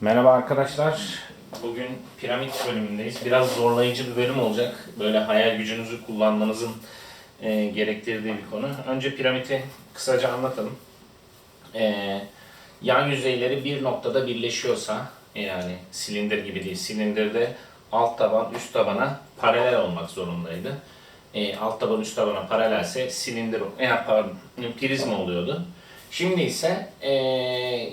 Merhaba arkadaşlar. Bugün piramit bölümündeyiz. Biraz zorlayıcı bir bölüm olacak. Böyle hayal gücünüzü kullanmanızın e, gerektirdiği bir konu. Önce piramiti kısaca anlatalım. E, yan yüzeyleri bir noktada birleşiyorsa, yani silindir gibi değil, silindirde alt taban üst tabana paralel olmak zorundaydı. E, alt taban üst tabana paralelse silindir, e, pardon, prizma oluyordu. Şimdi ise e,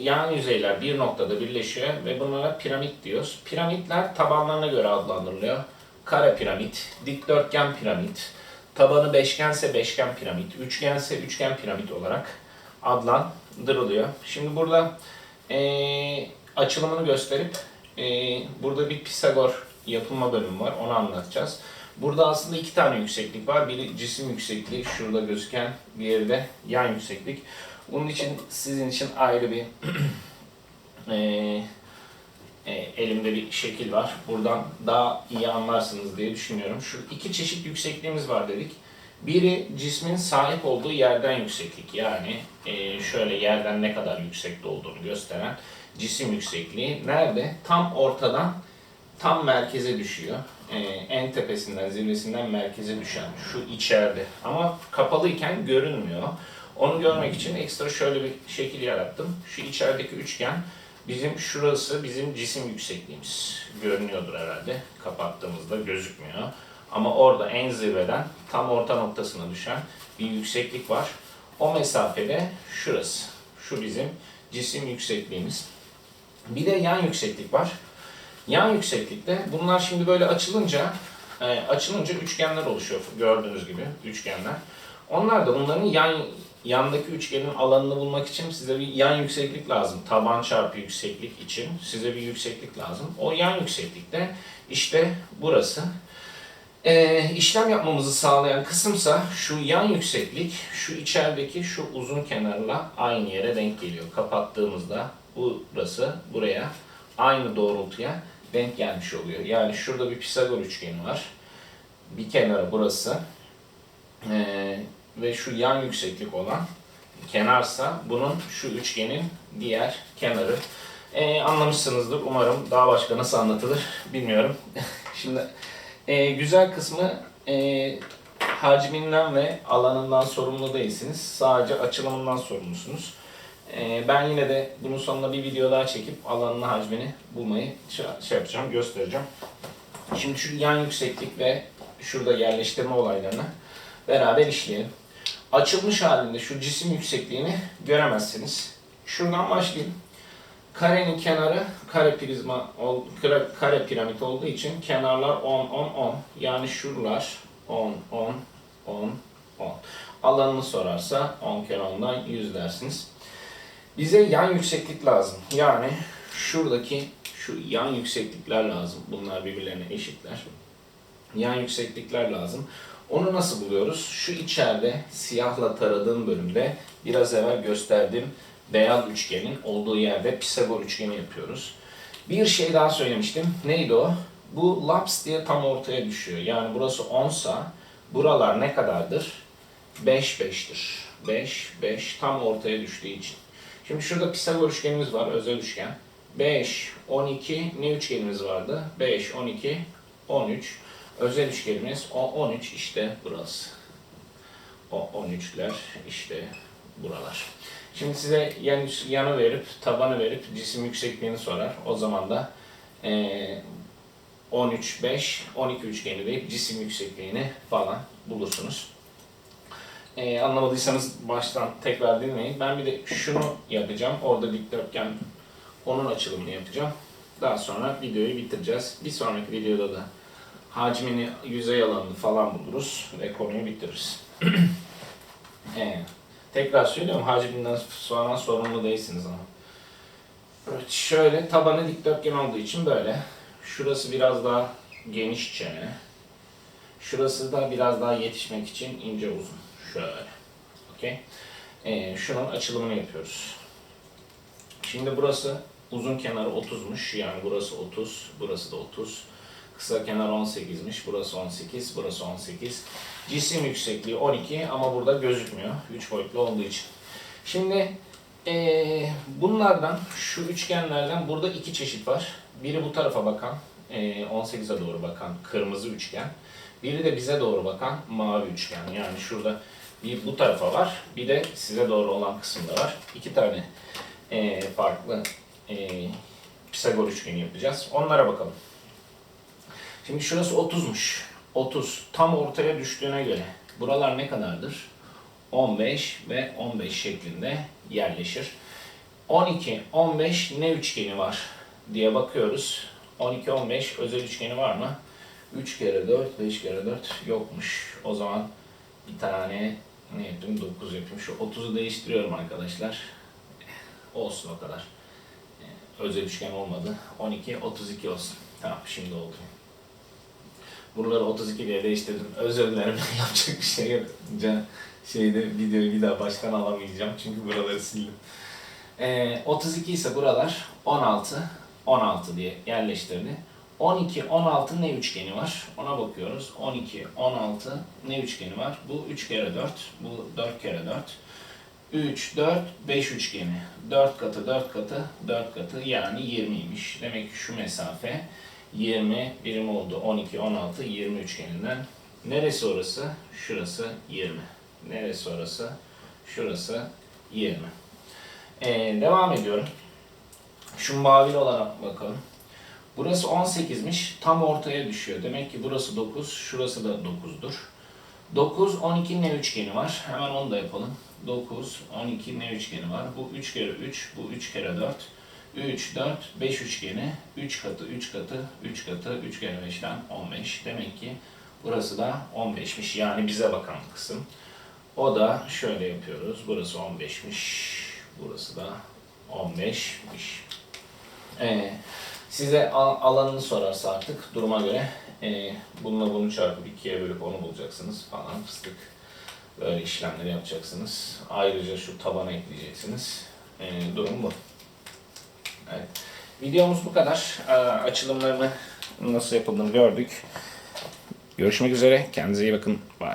yan yüzeyler bir noktada birleşiyor ve bunlara piramit diyoruz. Piramitler tabanlarına göre adlandırılıyor. Kare piramit, dikdörtgen piramit, tabanı beşgense beşgen piramit, üçgense üçgen piramit olarak adlandırılıyor. Şimdi burada e, açılımını gösterip e, burada bir Pisagor yapılma bölümü var. Onu anlatacağız. Burada aslında iki tane yükseklik var. Biri cisim yüksekliği, şurada gözüken, diğeri de yan yükseklik. Bunun için sizin için ayrı bir eee, e, elimde bir şekil var. Buradan daha iyi anlarsınız diye düşünüyorum. Şu iki çeşit yüksekliğimiz var dedik. Biri cismin sahip olduğu yerden yükseklik. Yani eee, şöyle yerden ne kadar yüksekte olduğunu gösteren cisim yüksekliği. Nerede? Tam ortadan tam merkeze düşüyor. Ee, en tepesinden, zirvesinden merkeze düşen şu içeride. Ama kapalıyken görünmüyor. Onu görmek için ekstra şöyle bir şekil yarattım. Şu içerideki üçgen bizim şurası bizim cisim yüksekliğimiz. Görünüyordur herhalde. Kapattığımızda gözükmüyor. Ama orada en zirveden tam orta noktasına düşen bir yükseklik var. O mesafede şurası. Şu bizim cisim yüksekliğimiz. Bir de yan yükseklik var. Yan yükseklikte bunlar şimdi böyle açılınca e, açılınca üçgenler oluşuyor gördüğünüz gibi üçgenler. Onlar da bunların yan yandaki üçgenin alanını bulmak için size bir yan yükseklik lazım. Taban çarpı yükseklik için size bir yükseklik lazım. O yan yükseklikte işte burası. E, işlem yapmamızı sağlayan kısımsa şu yan yükseklik, şu içerideki şu uzun kenarla aynı yere denk geliyor. Kapattığımızda burası buraya aynı doğrultuya denk gelmiş oluyor. Yani şurada bir Pisagor üçgeni var. Bir kenarı burası. Ee, ve şu yan yükseklik olan kenarsa bunun şu üçgenin diğer kenarı. Ee, anlamışsınızdır umarım. Daha başka nasıl anlatılır bilmiyorum. Şimdi e, güzel kısmı e, hacminden ve alanından sorumlu değilsiniz. Sadece açılımından sorumlusunuz. Ee, ben yine de bunun sonunda bir video daha çekip alanını, hacmini bulmayı şey yapacağım, göstereceğim. Şimdi şu yan yükseklik ve şurada yerleştirme olaylarını beraber işleyelim. Açılmış halinde şu cisim yüksekliğini göremezsiniz. Şuradan başlayayım. Karenin kenarı kare prizma, kare piramit olduğu için kenarlar 10, 10, 10. Yani şuralar 10, 10, 10, 10. Alanını sorarsa 10 kere 10'dan 100 dersiniz. Bize yan yükseklik lazım. Yani şuradaki şu yan yükseklikler lazım. Bunlar birbirlerine eşitler. Yan yükseklikler lazım. Onu nasıl buluyoruz? Şu içeride siyahla taradığım bölümde biraz evvel gösterdiğim beyaz üçgenin olduğu yerde Pisagor üçgeni yapıyoruz. Bir şey daha söylemiştim. Neydi o? Bu laps diye tam ortaya düşüyor. Yani burası 10 sa buralar ne kadardır? 5 5'tir. 5 5 tam ortaya düştüğü için. Şimdi şurada Pisagor üçgenimiz var, özel üçgen. 5, 12, ne üçgenimiz vardı? 5, 12, 13. Özel üçgenimiz o 13 işte burası. O 13'ler işte buralar. Şimdi size yan, yanı verip, tabanı verip cisim yüksekliğini sorar. O zaman da eee 13, 5, 12 üçgeni deyip cisim yüksekliğini falan bulursunuz. Ee, anlamadıysanız baştan tekrar dinleyin. Ben bir de şunu yapacağım. Orada dikdörtgen onun açılımını yapacağım. Daha sonra videoyu bitireceğiz. Bir sonraki videoda da hacmini, yüzey alanını falan buluruz ve konuyu bitiririz. ee, tekrar söylüyorum hacminden sonra sorumlu değilsiniz ama. Evet, şöyle tabanı dikdörtgen olduğu için böyle. Şurası biraz daha geniş çene. Şurası da biraz daha yetişmek için ince uzun. Şöyle. Okey. Ee, şunun açılımını yapıyoruz. Şimdi burası uzun kenarı 30'muş. Yani burası 30, burası da 30. Kısa kenar 18'miş. Burası 18, burası 18. Cisim yüksekliği 12 ama burada gözükmüyor. 3 boyutlu olduğu için. Şimdi Ee, bunlardan, şu üçgenlerden burada iki çeşit var. Biri bu tarafa bakan, e, 18'e doğru bakan kırmızı üçgen. Biri de bize doğru bakan mavi üçgen. Yani şurada bir bu tarafa var, bir de size doğru olan kısımda var. İki tane e, farklı e, Pisagor üçgeni yapacağız. Onlara bakalım. Şimdi şurası 30'muş. 30 tam ortaya düştüğüne göre buralar ne kadardır? 15 ve 15 şeklinde yerleşir. 12, 15 ne üçgeni var diye bakıyoruz. 12, 15 özel üçgeni var mı? 3 kere 4, 5 kere 4 yokmuş. O zaman bir tane ne yapayım 9 yapayım. Şu 30'u değiştiriyorum arkadaşlar. Olsun o kadar. Ee, Özel üçgen olmadı. 12, 32 olsun. Tamam şimdi oldu. Buraları 32 diye değiştirdim. Özür dilerim. Yapacak bir şey yok. Şeyde videoyu bir daha baştan alamayacağım. Çünkü buraları sildim. Ee, 32 ise buralar 16, 16 diye yerleştirdi. 12, 16 ne üçgeni var? Ona bakıyoruz. 12, 16 ne üçgeni var? Bu 3 kere 4, bu 4 kere 4. 3, 4, 5 üçgeni. 4 katı, 4 katı, 4 katı yani 20'ymiş. Demek ki şu mesafe 20 birim oldu. 12, 16, 20 üçgeninden. Neresi orası? Şurası 20. Neresi orası? Şurası 20. Ee, devam ediyorum. Şu mavili olana bakalım. Burası 18'miş. Tam ortaya düşüyor. Demek ki burası 9. Şurası da 9'dur. 9, 12 ne üçgeni var? Hemen onu da yapalım. 9, 12 ne üçgeni var? Bu 3 kere 3, bu 3 kere 4. 3, 4, 5 üçgeni. 3 katı, 3 katı, 3 katı, 3 kere 5'ten 15. Demek ki burası da 15'miş. Yani bize bakan kısım. O da şöyle yapıyoruz. Burası 15'miş. Burası da 15'miş. Ee, size al- alanını sorarsa artık duruma göre e, bununla bunu çarpıp ikiye bölüp onu bulacaksınız falan fıstık. Böyle işlemleri yapacaksınız. Ayrıca şu tabana ekleyeceksiniz. E, durum bu. Evet. Videomuz bu kadar. Ee, açılımlarını nasıl yapıldığını gördük. Görüşmek üzere. Kendinize iyi bakın. Bye.